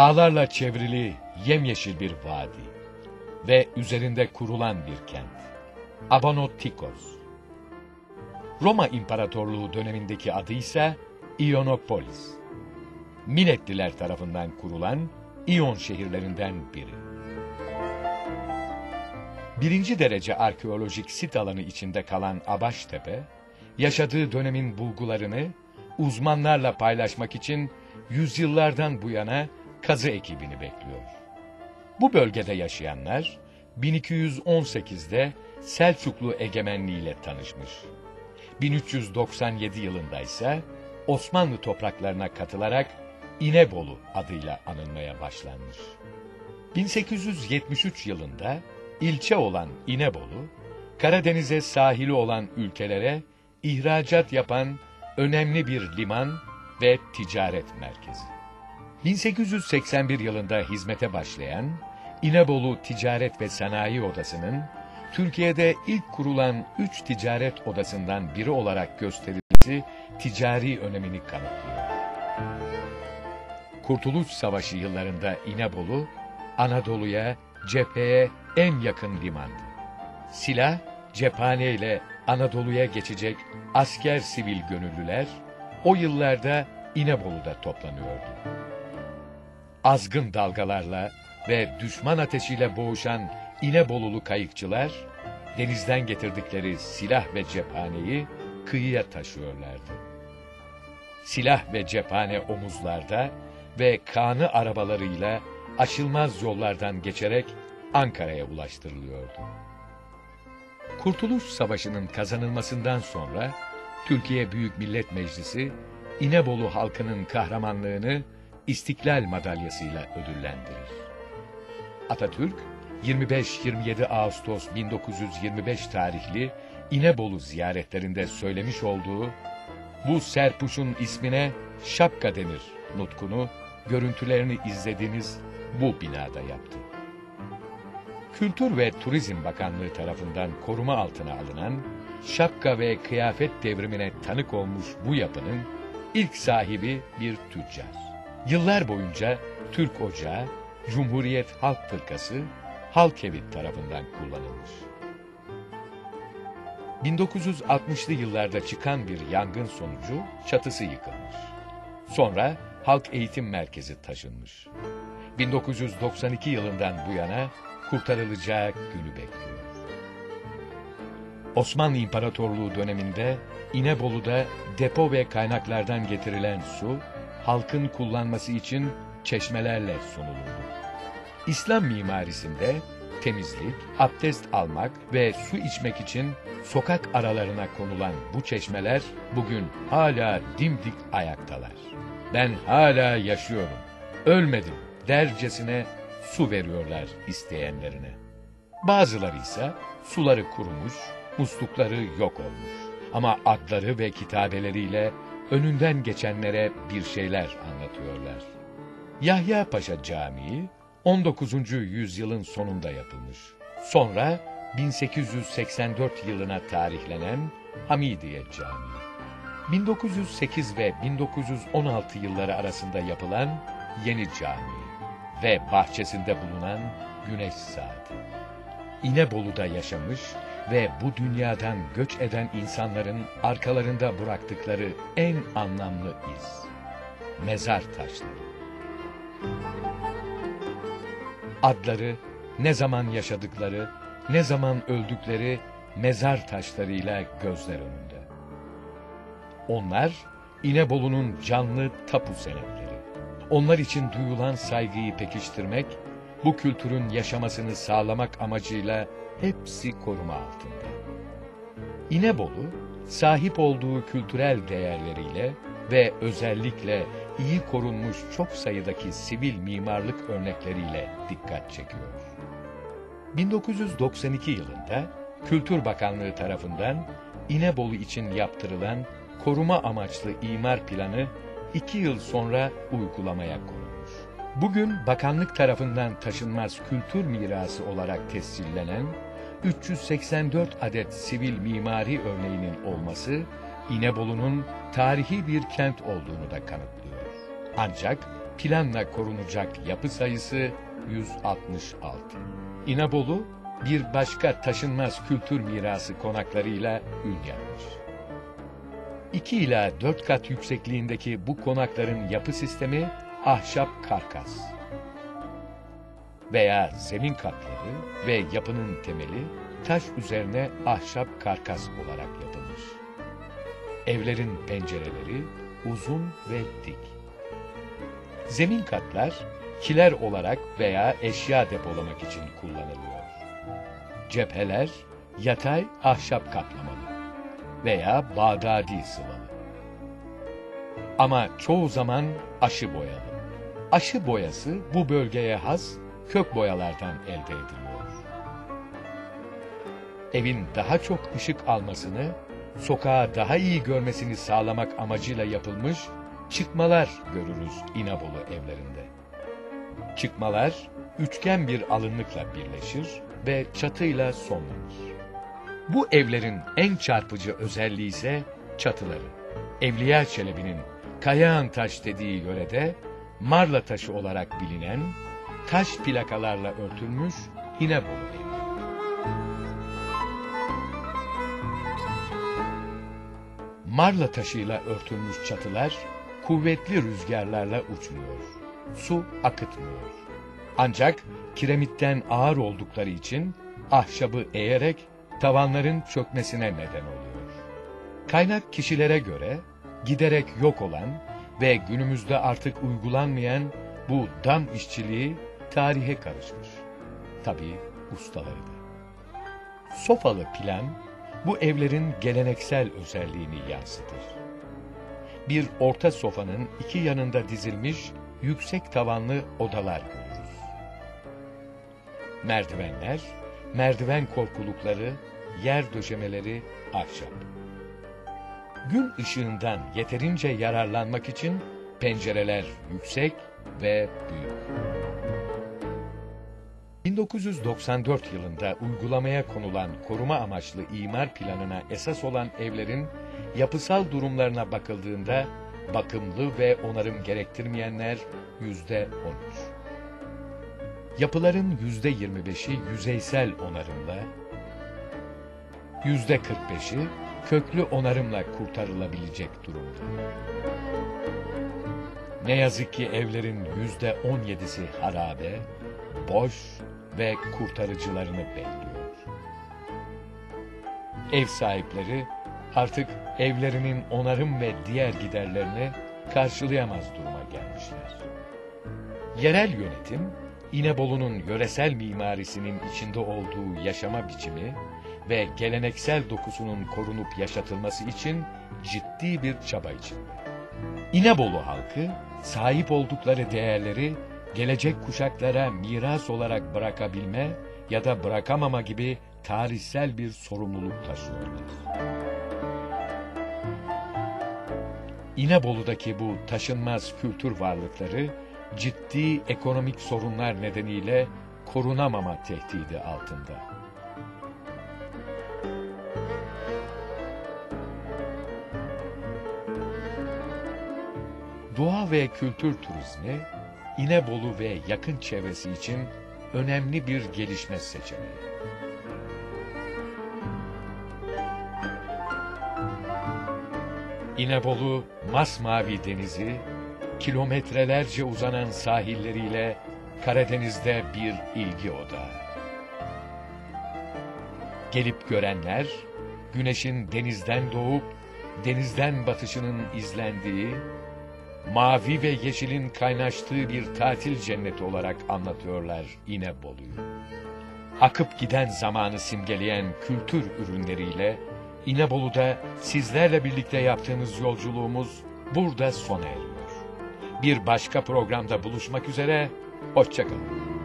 Dağlarla çevrili yemyeşil bir vadi ve üzerinde kurulan bir kent. Abonotikos. Roma İmparatorluğu dönemindeki adı ise Ionopolis. Miletliler tarafından kurulan İyon şehirlerinden biri. Birinci derece arkeolojik sit alanı içinde kalan Abaştepe, yaşadığı dönemin bulgularını uzmanlarla paylaşmak için yüzyıllardan bu yana kazı ekibini bekliyor. Bu bölgede yaşayanlar 1218'de Selçuklu egemenliğiyle tanışmış. 1397 yılında ise Osmanlı topraklarına katılarak İnebolu adıyla anılmaya başlanmış. 1873 yılında ilçe olan İnebolu, Karadeniz'e sahili olan ülkelere ihracat yapan önemli bir liman ve ticaret merkezi. 1881 yılında hizmete başlayan İnebolu Ticaret ve Sanayi Odası'nın Türkiye'de ilk kurulan üç ticaret odasından biri olarak gösterilmesi ticari önemini kanıtlıyor. Kurtuluş Savaşı yıllarında İnebolu, Anadolu'ya, cepheye en yakın limandı. Silah, cephane ile Anadolu'ya geçecek asker sivil gönüllüler, o yıllarda İnebolu'da toplanıyordu. Azgın dalgalarla ve düşman ateşiyle boğuşan İnebolulu kayıkçılar, denizden getirdikleri silah ve cephaneyi kıyıya taşıyorlardı. Silah ve cephane omuzlarda ve kanı arabalarıyla aşılmaz yollardan geçerek Ankara'ya ulaştırılıyordu. Kurtuluş Savaşı'nın kazanılmasından sonra Türkiye Büyük Millet Meclisi İnebolu halkının kahramanlığını İstiklal Madalyası'yla ödüllendirir. Atatürk 25-27 Ağustos 1925 tarihli İnebolu ziyaretlerinde söylemiş olduğu bu serpuşun ismine şapka denir nutkunu görüntülerini izlediğiniz bu binada yaptı. Kültür ve Turizm Bakanlığı tarafından koruma altına alınan şapka ve kıyafet devrimine tanık olmuş bu yapının ilk sahibi bir tüccar. Yıllar boyunca Türk Ocağı, Cumhuriyet Halk Fırkası, Halk Evi tarafından kullanılmış. 1960'lı yıllarda çıkan bir yangın sonucu çatısı yıkılmış. Sonra Halk Eğitim Merkezi taşınmış. 1992 yılından bu yana kurtarılacağı günü bekliyor. Osmanlı İmparatorluğu döneminde İnebolu'da depo ve kaynaklardan getirilen su, halkın kullanması için çeşmelerle sunulurdu. İslam mimarisinde temizlik, abdest almak ve su içmek için sokak aralarına konulan bu çeşmeler bugün hala dimdik ayaktalar. Ben hala yaşıyorum, ölmedim dercesine su veriyorlar isteyenlerine. Bazıları ise suları kurumuş, muslukları yok olmuş. Ama adları ve kitabeleriyle önünden geçenlere bir şeyler anlatıyorlar. Yahya Paşa Camii 19. yüzyılın sonunda yapılmış. Sonra 1884 yılına tarihlenen Hamidiye Camii. 1908 ve 1916 yılları arasında yapılan Yeni Camii ve bahçesinde bulunan Güneş Saati. İnebolu'da yaşamış ve bu dünyadan göç eden insanların arkalarında bıraktıkları en anlamlı iz. Mezar taşları. Adları, ne zaman yaşadıkları, ne zaman öldükleri mezar taşlarıyla gözler önünde. Onlar İnebolu'nun canlı tapu senetleri. Onlar için duyulan saygıyı pekiştirmek, bu kültürün yaşamasını sağlamak amacıyla hepsi koruma altında. İnebolu, sahip olduğu kültürel değerleriyle ve özellikle iyi korunmuş çok sayıdaki sivil mimarlık örnekleriyle dikkat çekiyor. 1992 yılında Kültür Bakanlığı tarafından İnebolu için yaptırılan koruma amaçlı imar planı iki yıl sonra uygulamaya konulmuş. Bugün bakanlık tarafından taşınmaz kültür mirası olarak tescillenen 384 adet sivil mimari örneğinin olması İnebolu'nun tarihi bir kent olduğunu da kanıtlıyor. Ancak planla korunacak yapı sayısı 166. İnebolu, bir başka taşınmaz kültür mirası konaklarıyla ün yapmış. 2 ila 4 kat yüksekliğindeki bu konakların yapı sistemi ahşap karkas veya zemin katları ve yapının temeli taş üzerine ahşap karkas olarak yapılmış. Evlerin pencereleri uzun ve dik. Zemin katlar kiler olarak veya eşya depolamak için kullanılıyor. Cepheler yatay ahşap kaplamalı veya bağdadi sıvalı. Ama çoğu zaman aşı boyalı. Aşı boyası bu bölgeye has kök boyalardan elde ediliyor. Evin daha çok ışık almasını, sokağı daha iyi görmesini sağlamak amacıyla yapılmış çıkmalar görürüz İnebolu evlerinde. Çıkmalar üçgen bir alınlıkla birleşir ve çatıyla sonlanır. Bu evlerin en çarpıcı özelliği ise çatıları. Evliya Çelebi'nin Kayağan Taş dediği yörede Marla taşı olarak bilinen taş plakalarla örtülmüş İnebolu evi. Marla taşıyla örtülmüş çatılar kuvvetli rüzgarlarla uçmuyor. Su akıtmıyor. Ancak kiremitten ağır oldukları için ahşabı eğerek tavanların çökmesine neden oluyor. Kaynak kişilere göre giderek yok olan ve günümüzde artık uygulanmayan bu dam işçiliği tarihe karışmış. Tabii ustaları da. Sofalı plan bu evlerin geleneksel özelliğini yansıtır. Bir orta sofanın iki yanında dizilmiş yüksek tavanlı odalar görürüz. Merdivenler, merdiven korkulukları, yer döşemeleri ahşap. Gün ışığından yeterince yararlanmak için pencereler yüksek ve büyük. 1994 yılında uygulamaya konulan koruma amaçlı imar planına esas olan evlerin yapısal durumlarına bakıldığında bakımlı ve onarım gerektirmeyenler yüzde 13. Yapıların yüzde 25'i yüzeysel onarımla, yüzde 45'i köklü onarımla kurtarılabilecek durumda. Ne yazık ki evlerin yüzde 17'si harabe, boş ve kurtarıcılarını bekliyor. Ev sahipleri artık evlerinin onarım ve diğer giderlerini karşılayamaz duruma gelmişler. Yerel yönetim, İnebolu'nun yöresel mimarisinin içinde olduğu yaşama biçimi ve geleneksel dokusunun korunup yaşatılması için ciddi bir çaba içinde. İnebolu halkı sahip oldukları değerleri gelecek kuşaklara miras olarak bırakabilme ya da bırakamama gibi tarihsel bir sorumluluk taşıyorlar. İnebolu'daki bu taşınmaz kültür varlıkları ciddi ekonomik sorunlar nedeniyle korunamama tehdidi altında. Doğa ve kültür turizmi İnebolu ve yakın çevresi için önemli bir gelişme seçeneği. İnebolu, masmavi denizi, kilometrelerce uzanan sahilleriyle Karadeniz'de bir ilgi odağı. Gelip görenler, güneşin denizden doğup denizden batışının izlendiği, mavi ve yeşilin kaynaştığı bir tatil cenneti olarak anlatıyorlar İnebolu'yu. Akıp giden zamanı simgeleyen kültür ürünleriyle İnebolu'da sizlerle birlikte yaptığımız yolculuğumuz burada sona eriyor. Bir başka programda buluşmak üzere, hoşçakalın.